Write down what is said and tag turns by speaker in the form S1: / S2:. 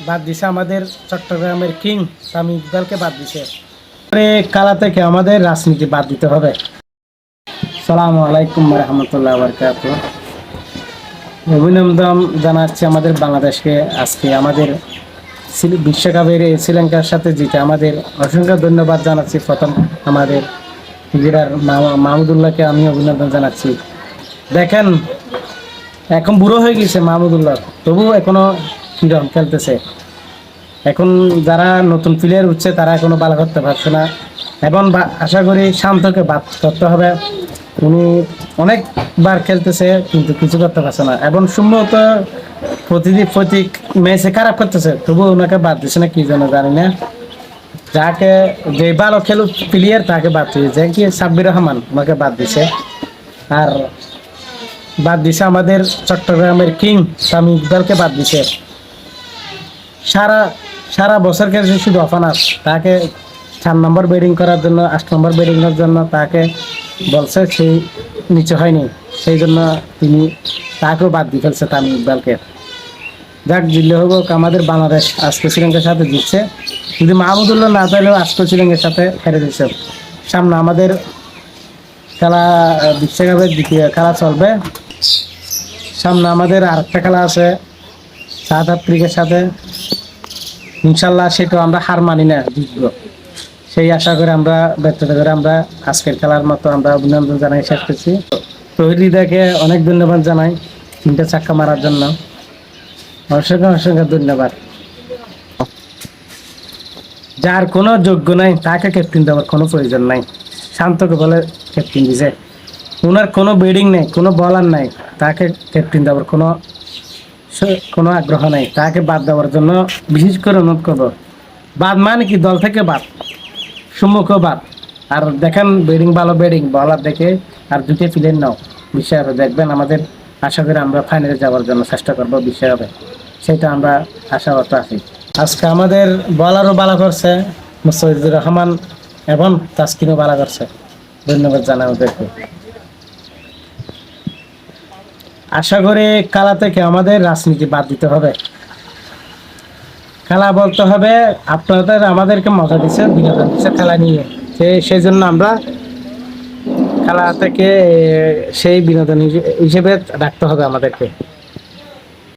S1: বাদ দিছে আমাদের চট্টগ্রামের কিং তামিম ইকবালকে বাদ দিছে। কালা থেকে আমাদের রাজনীতি বাদ দিতে হবে। সালামু আলাইকুম রহমতুল্লাহ বরকাত অভিনন্দন জানাচ্ছি আমাদের বাংলাদেশকে আজকে। আমাদের বিশ্বকাপের শ্রীলঙ্কার সাথে জিতে আমাদের অসংখ্য ধন্যবাদ জানাচ্ছি। প্রথম আমাদের ক্রিকেটার মাহমু- মাহমুদুল্লাহকে আমি অভিনন্দন জানাচ্ছি। দেখেন, এখন বুড়ো হয়ে গেছে মাহমুদুল্লাহ। তবু এখনও কিরম খেলতেছে। এখন যারা নতুন প্লেয়ার উঠছে, তারা এখনও ভালো করতে পারছে না। এবং আশা করি শান্তকে বাদ করতে হবে। উনি অনেকবার খেলতেছে, কিন্তু কিছু করতে পারছে না। এবং সম্ভবত প্রতিদিন প্রতি ম্যাচে খারাপ করতেছে। তবু ওনাকে বাদ দিচ্ছে না, কি যেন জানি না। যাকে যে ভালো খেলু প্লেয়ার তাকে বাদ দিয়েছে কি সাব্বির রহমান ওনাকে বাদ দিছে। আর বাদ দিছে আমাদের চট্টগ্রামের কিং তামিম ইকবালকে বাদ দিছে। সারা সারা বছর খেলেছে শুধু অফানার তাকে চার নম্বর ব্যাটিং করার জন্য, আট নম্বর ব্যাটিং এর জন্য তাকে বলছে, সেই নিচে হয়নি। সেই জন্য তিনি তাকেও বাদ দিয়ে ফেলছে তামিম ইকবালকে। যাক জিল্লে হোক আমাদের বাংলাদেশ আজকে শ্রীলঙ্কার সাথে জিতছে। যদি মাহমুদুল্লাহ না চাইলেও আজকে শ্রীলঙ্কার সাথে হেরে দিচ্ছে সামনে আমাদের খেলা বিশ্বকাপের দ্বিতীয় খেলা চলবে। সামনে আমাদের আরেকটা খেলা আছে সাউথ আফ্রিকার সাথে। ইনশাল্লাহ সেটা আমরা হার মানি না জিতবো সেই আশা করে আমরা, ব্যর্থতা করে আমরা আজকের খেলার মতো আমরা অভিনন্দন জানাই, শেষ করছি। তহিদাকে অনেক ধন্যবাদ জানাই, তিনটা চাক্কা মারার জন্য। অসংখ্য অসংখ্য ধন্যবাদ। যার কোনো যোগ্য নাই, তাকে ক্যাপ্টেন দেওয়ার কোনো প্রয়োজন নাই। শান্তকে বলে ক্যাপ্টেন দিছে। ওনার কোনো বেডিং নেই, কোনো বলার নাই, তাকে ক্যাপ্টেন দেওয়ার কোনো কোনো আগ্রহ নাই। তাকে বাদ দেওয়ার জন্য বিশেষ করে অনুরোধ করব। বাদ মানে কি? দল থেকে বাদ। সম্মুখও বাদ। আর দেখেন বেডিং ভালো বেডিং বলার দেখে আর দুটো প্লেয়ার নাও। বিশ্বকাপে দেখবেন আমাদের আশা করি আমরা ফাইনালে যাওয়ার জন্য চেষ্টা করব বিশ্বকাপে। সেটা আমরা আশাবাদ আছি। আজকে আমাদের বলারও ভালো করছে, মুস্তফিজুর রহমান এবং তাসকিনও ভালো করছে। ধন্যবাদ জানাই ওদেরকে। আশা করি কালা থেকে আমাদের রাজনীতি বাদ দিতে হবে। খেলা বলতে হবে, আপনাদের আমাদেরকে মজা দিচ্ছে বিনোদন দিচ্ছে খেলা নিয়ে। সেই জন্য আমরা খেলা থেকে সেই বিনোদন হিসেবে রাখতে হবে আমাদেরকে।